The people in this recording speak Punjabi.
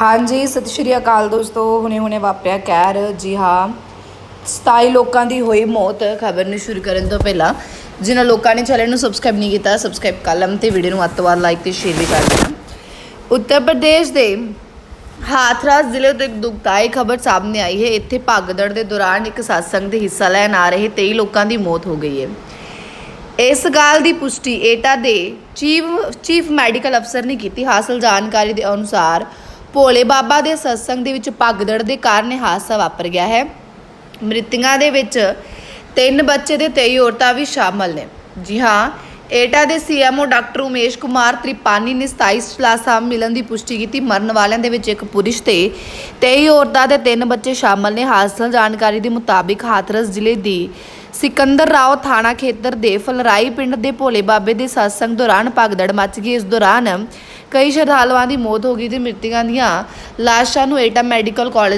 ਹਾਂਜੀ, ਸਤਿ ਸ਼੍ਰੀ ਅਕਾਲ ਦੋਸਤੋ ਹੁਣੇ ਹੁਣੇ ਵਾਪਰਿਆ ਕਹਿਰ ਜੀ ਹਾਂ 27 ਲੋਕਾਂ ਦੀ ਹੋਈ ਮੌਤ, ਖਬਰ ਨੂੰ ਸ਼ੁਰੂ ਕਰਨ ਤੋਂ ਪਹਿਲਾਂ, ਜਿਨ੍ਹਾਂ ਲੋਕਾਂ ਨੇ ਚੈਨਲ ਨੂੰ ਸਬਸਕ੍ਰਾਈਬ ਨਹੀਂ ਕੀਤਾ ਸਬਸਕ੍ਰਾਈਬ ਕਰ ਲਮ ਤੇ ਵੀਡੀਓ ਨੂੰ ਵੱਧ ਤੋਂ ਵੱਧ ਲਾਈਕ ਤੇ ਸ਼ੇਅਰ ਵੀ ਕਰ ਦੇਣਾ ਉੱਤਰ ਪ੍ਰਦੇਸ਼ ਦੇ ਹਾਥਰਸ ਜ਼ਿਲ੍ਹੇ ਤੋਂ ਇੱਕ ਦੁਖਦਾਈ ਖਬਰ ਸਾਹਮਣੇ ਆਈ ਹੈ। ਇੱਥੇ ਭਗਦੜ ਦੇ ਦੌਰਾਨ ਇੱਕ satsang ਦੇ ਹਿੱਸਾ ਲੈਣ ਆ ਰਹੇ 23 ਲੋਕਾਂ ਦੀ ਮੌਤ ਹੋ ਗਈ ਹੈ। ਇਸ ਗੱਲ ਦੀ ਪੁਸ਼ਟੀ ਏਟਾ ਦੇ ਚੀਫ ਚੀਫ ਮੈਡੀਕਲ ਅਫਸਰ ਨੇ ਕੀਤੀ। ਹਾਸਲ ਜਾਣਕਾਰੀ ਦੇ ਅਨੁਸਾਰ ਭੋਲੇ ਬਾਬਾ ਦੇ ਸਤਸੰਗ ਦੇ ਵਿੱਚ ਭਗਦੜ ਦੇ ਕਾਰਨ ਹਾਦਸਾ ਵਾਪਰ ਗਿਆ ਹੈ। ਮ੍ਰਿਤਕਾਂ ਦੇ ਵਿੱਚ ਤਿੰਨ ਬੱਚੇ ਤੇ 23 ਔਰਤਾਂ ਵੀ ਸ਼ਾਮਲ ਨੇ। ਜੀ ਹਾਂ, ਏਟਾ ਦੇ ਸੀਐਮਓ ਡਾਕਟਰ ਉਮੇਸ਼ ਕੁਮਾਰ ਤ੍ਰਿਪਾਨੀ ਨੇ 27 ਸਲਾਸਾ ਮਿਲਣ ਦੀ ਪੁਸ਼ਟੀ ਕੀਤੀ। ਮਰਨ ਵਾਲਿਆਂ ਦੇ ਵਿੱਚ ਇੱਕ ਪੁਰਸ਼ ਤੇ 23 ਔਰਤਾਂ ਤੇ ਤਿੰਨ ਬੱਚੇ ਸ਼ਾਮਲ ਨੇ। ਹਾਸਲ ਜਾਣਕਾਰੀ ਦੇ ਮੁਤਾਬਿਕ ਹਾਥਰਸ ਜ਼ਿਲ੍ਹੇ ਦੀ ਸਿਕੰਦਰ ਰਾਓ ਥਾਣਾ ਖੇਤਰ ਦੇ ਫਲਰਾਈ ਪਿੰਡ ਦੇ ਭੋਲੇ ਬਾਬੇ ਦੇ ਸਤਸੰਗ ਦੌਰਾਨ ਭਗਦੜ ਮਚ ਗਈ। ਇਸ ਦੌਰਾਨ ਕਈ ਸ਼ਰਧਾਲੂਆਂ ਦੀ ਮੌਤ ਹੋ ਗਈ ਤੇ ਮ੍ਰਿਤਕਾਂ ਦੀਆਂ ਲਾਸ਼ਾਂ ਨੂੰ ਏਟਾ ਮੈਡੀਕਲ ਕਾਲਜ